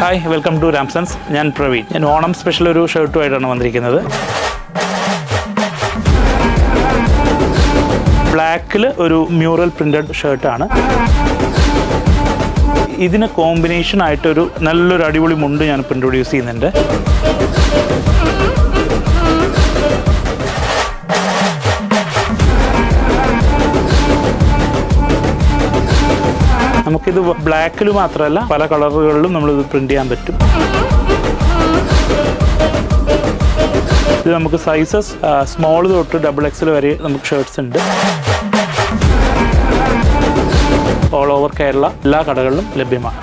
Hi welcome to Ramsons ഞാൻ പ്രവീൺ. ഞാൻ Onam special ഒരു ഷർട്ടുമായിട്ടാണ് വന്നിരിക്കുന്നത്. ബ്ലാക്കിൽ ഒരു മ്യൂറൽ പ്രിന്റഡ് ഷർട്ടാണ് ഇതിന് കോമ്പിനേഷൻ ആയിട്ടൊരു നല്ലൊരു അടിപൊളി മുണ്ട് ഞാൻ ഇൻട്രൊഡ്യൂസ് ചെയ്യുന്നുണ്ട്. നമുക്കിത് ബ്ലാക്കിൽ മാത്രമല്ല പല കളറുകളിലും നമ്മളിത് പ്രിന്റ് ചെയ്യാൻ പറ്റും. ഇത് നമുക്ക് സൈസസ് സ്മോൾ തൊട്ട് ഡബിൾ എക്സൽ വരെ നമുക്ക് ഷർട്ട്സ് ഉണ്ട്. ഓൾ ഓവർ കേരള എല്ലാ കടകളിലും ലഭ്യമാണ്.